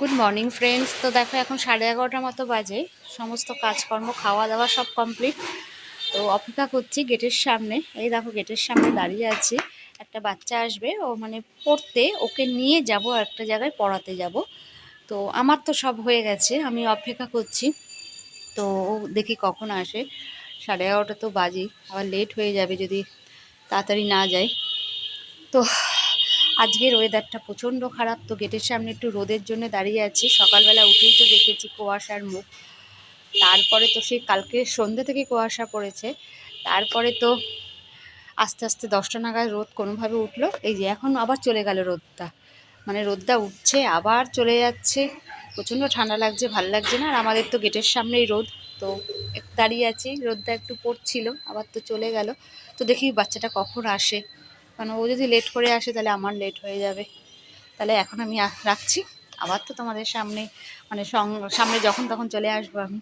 Good morning friends তো দেখো, এখন সাড়ে এগারোটার মতো বাজে। সমস্ত কাজকর্ম খাওয়া দাওয়া সব কমপ্লিট তো অপেক্ষা করছি গেটের সামনে। এই দেখো, গেটের সামনে দাঁড়িয়ে আছি। একটা বাচ্চা আসবে, ও মানে পড়তে, ওকে নিয়ে যাব একটা জায়গায় পড়াতে যাব। তো আমার তো সব হয়ে গেছে, আমি অপেক্ষা করছি। তো ও দেখি কখন আসে। সাড়ে এগারোটা তো বাজেই, আবার লেট হয়ে যাবে যদি তাড়াতাড়ি না যায়। তো আজকের ওয়েদারটা প্রচণ্ড খারাপ, তো গেটের সামনে একটু রোদের জন্য দাঁড়িয়ে আছি। সকালবেলা উঠেই তো দেখেছি কুয়াশার মুখ। তারপরে তো সেই কালকে সন্ধ্যে থেকে কুয়াশা পড়েছে। তারপরে তো আস্তে আস্তে দশটা নাগাদ রোদ কোনোভাবে উঠল। এই যে এখন আবার চলে গেল রোদটা। মানে রোদটা উঠছে, আবার চলে যাচ্ছে। প্রচণ্ড ঠান্ডা লাগছে, ভালো লাগছে না। আর আমাদের তো গেটের সামনেই রোদ। তো দাঁড়িয়ে আছি, রোদটা একটু পড়ছিল, আবার তো চলে গেল। তো দেখি বাচ্চাটা কখন আসে। কারণ ও যদি লেট করে আসে তাহলে আমার লেট হয়ে যাবে। তাহলে এখন আমি রাখছি। আবার তো তোমাদের সামনে মানে সামনে যখন তখন চলে আসব আমি।